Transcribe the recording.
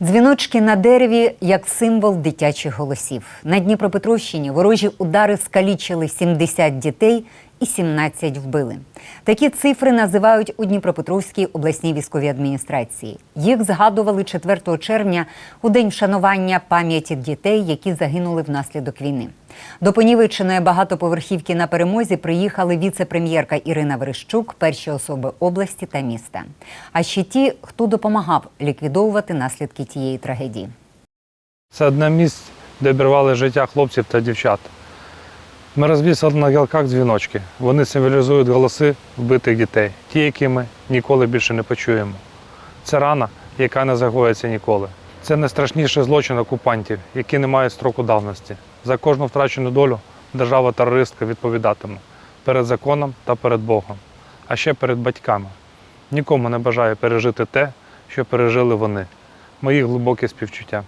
Дзвіночки на дереві як символ дитячих голосів. На Дніпропетровщині ворожі удари скалічили 70 дітей і 17 вбили. Такі цифри називають у Дніпропетровській обласній військовій адміністрації. Їх згадували 4 червня у день вшанування пам'яті дітей, які загинули внаслідок війни. До Понівеченої багатоповерхівки на перемозі приїхали віце-прем'єрка Ірина Верещук, перші особи області та міста. А ще ті, хто допомагав ліквідовувати наслідки тієї трагедії. Це одне місце, де обірвали життя хлопців та дівчат. Ми розвісили на гілках дзвіночки. Вони символізують голоси вбитих дітей, ті, які ми ніколи більше не почуємо. Це рана, яка не загоїться ніколи. Це найстрашніший злочин окупантів, які не мають строку давності. За кожну втрачену долю держава-терористка відповідатиме перед законом та перед Богом, а ще перед батьками. Нікому не бажаю пережити те, що пережили вони. Мої глибокі співчуття.